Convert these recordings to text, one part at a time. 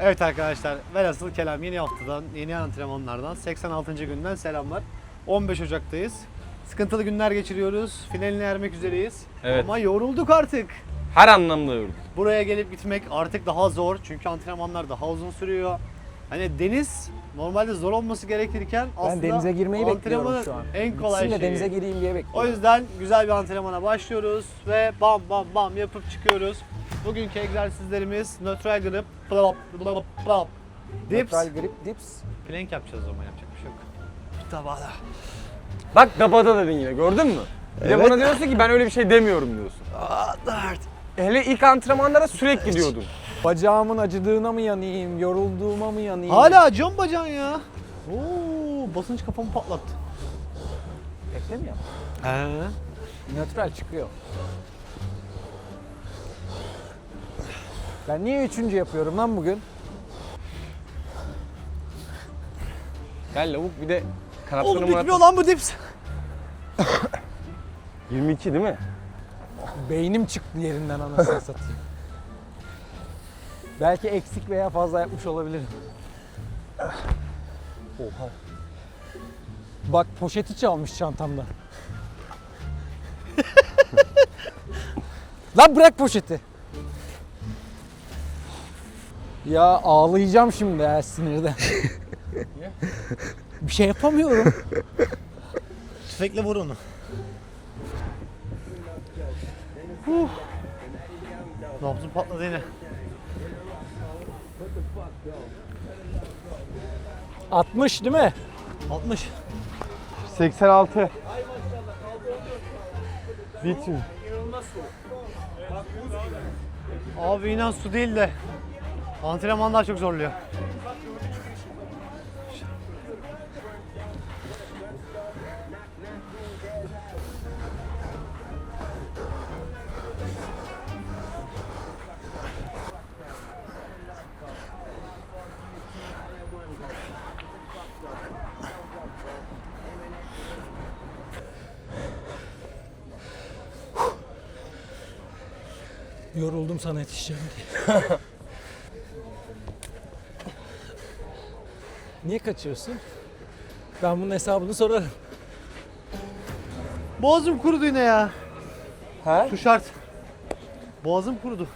Evet arkadaşlar, velhasıl kelam yeni haftadan, yeni antrenmanlardan 86. günden selamlar. 15 Ocak'tayız. Sıkıntılı günler geçiriyoruz. Finaline ermek üzereyiz. Evet. Ama yorulduk artık. Her anlamda yoruldu. Buraya gelip gitmek artık daha zor. Çünkü antrenmanlar daha uzun sürüyor. Hani deniz normalde zor olması gerekirken Ben aslında denize girmeyi bekliyorum şu an. en kolay Bitsin de şeyi. denize gireyim diye O bekliyorum. yüzden güzel bir antrenmana başlıyoruz ve bam bam bam yapıp çıkıyoruz. Bugünkü egzersizlerimiz neutral grip, plop, plop, plop, dips, Neutral grip dips. plank yapacağız o zaman yapacak bir şey yok. Tabada. Bak dabada dedin yine gördün mü? Bir de Evet. bana diyorsun ki ben öyle bir şey demiyorum diyorsun. Aa, dert. Hele ilk antrenmanlara sürekli gidiyordun. Bacağımın acıdığına mı yanayım, yorulduğuma mı yanayım? Hala acıyor mu bacağın ya? Oo, basınç kafamı patlattı. Bekle mi yap? He. Nötral çıkıyor. Ben niye üçüncü yapıyorum lan bugün? Gel lavuk bir de Oğlum kanatlarını bitmiyor lan bu dips. 22 değil mi? Beynim çıktı yerinden anasını satayım. Belki eksik veya fazla yapmış olabilirim. Oha. Bak poşeti çalmış çantamdan. Lan bırak poşeti. Ya ağlayacağım şimdi ya sinirden. Bir şey yapamıyorum. Tüfekle vur onu. Nabzım patladı yine. 60 değil mi? 60. 86. Lityum. Abi inan su değil de antrenmanlar çok zorluyor. Yoruldum sana yetişeceğim diye. Niye kaçıyorsun? Ben bunun hesabını sorarım. Boğazım kurudu yine ya. He? Şu şart. Boğazım kurudu.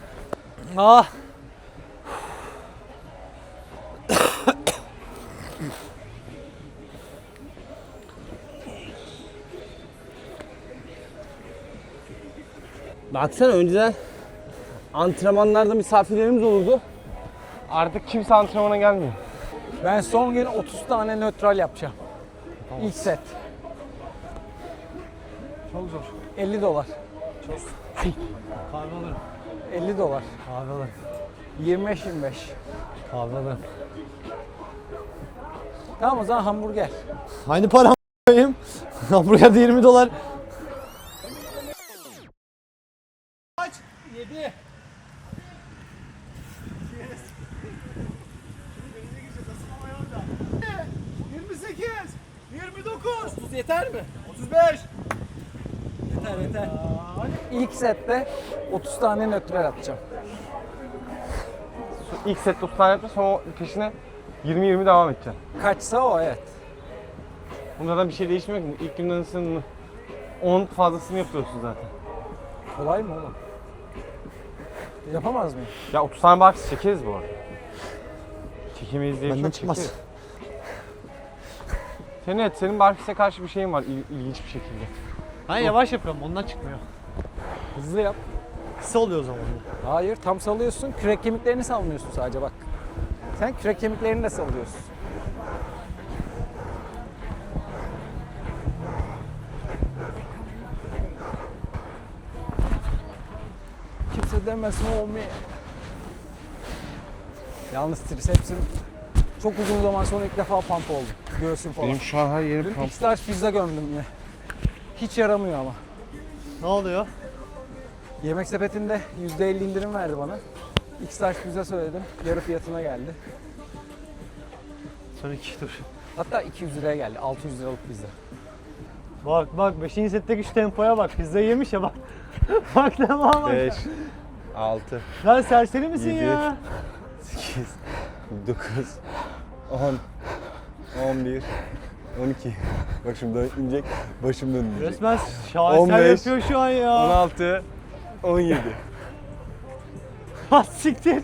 Ah! Baksana önceden antrenmanlarda misafirlerimiz olurdu. Artık kimse antrenmana gelmiyor. Ben son gün 30 tane nötral yapacağım. İlk set. Çok zor. 50 dolar. Kahve alırım. 50 dolar. Kahve alırım. 25-25. Kahve alırım. Tamam o zaman hamburger. Aynı param koyayım. Hamburgerde 20 dolar. Yeter mi? 35. Yeter yeter. İlk sette 30 tane nötral atacağım. İlk sette 30 tane yaptın sonra peşine 20-20 devam edeceksin. Kaçsa o evet. Bunlardan bir şey değişmiyor ki. İlk günden ısındın. Onun fazlasını yapıyorsun zaten. Kolay mı oğlum? Yapamaz mıyım? Ya 30 tane box çekeriz bu arada. Çekemeyiz diye bir şey Benden çıkmaz. çekeriz. Evet, senin Barfis'e karşı bir şeyin var il- ilginç bir şekilde. Ben yavaş yapıyorum ondan çıkmıyor. Hızlı yap. Kısa oluyor o zaman. Hayır tam salıyorsun. Kürek kemiklerini salmıyorsun sadece bak. Sen kürek kemiklerini de salıyorsun. Kimse demez hold me. Yalnız tricepsim çok uzun zaman sonra ilk defa pump oldu. Göğsüm falan. şu an her yerim Dün X large pizza gömdüm yine. Hiç yaramıyor ama. Ne oluyor? Yemek sepetinde %50 indirim verdi bana. X large pizza söyledim. Yarı fiyatına geldi. Son iki dur. Hatta 200 liraya geldi. 600 liralık pizza. Bak bak 5. setteki şu tempoya bak. Pizza yemiş ya bak. bak tamam bak. 5, 6, Lan serseri misin Yedi. ya? 8, 9, 10, 11, 12. Bak şimdi inecek, başım dönecek. Resmen şaheser 15, yapıyor şu an ya. 16, 17. Ha siktir.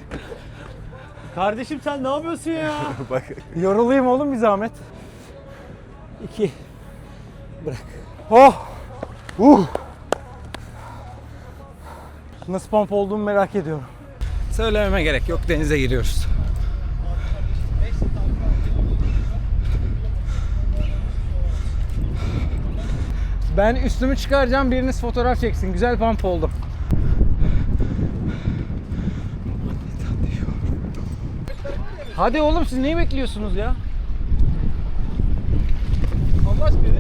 Kardeşim sen ne yapıyorsun ya? Bak Yorulayım oğlum bir zahmet. 2 Bırak. Oh! Uh! Nasıl pomp olduğumu merak ediyorum. Söylememe gerek yok. Denize giriyoruz. Ben üstümü çıkaracağım. Biriniz fotoğraf çeksin. Güzel pump oldum. Hadi oğlum siz neyi bekliyorsunuz ya? Allah aşkına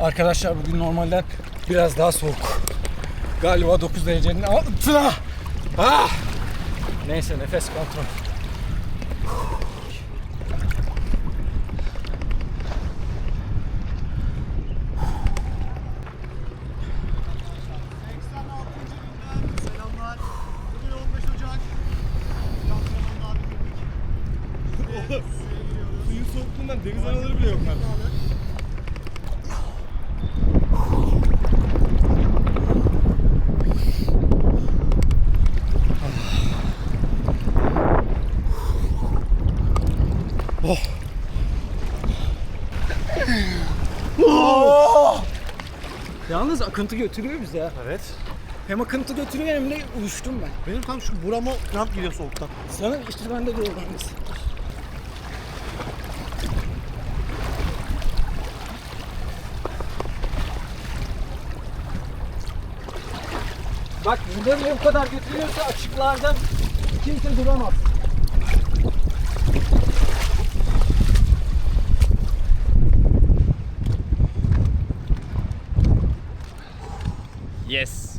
Arkadaşlar bugün normalden biraz daha soğuk. Galiba 9 derecenin altına. Ah! Neyse nefes kontrol. Selamlar. Bugün 15 Ocak. Antrenmanlar bitirdik. suyun soğukluğundan deniz anaları bile yok artık. Yalnız akıntı götürüyor bizi ya. Evet. Hem akıntı götürüyor hem de uyuştum ben. Benim tam şu burama kramp giriyor soğuktan. Sana işte bende de bendesi. Bak burada bile bu kadar götürüyorsa açıklarda kimse duramaz. Yes.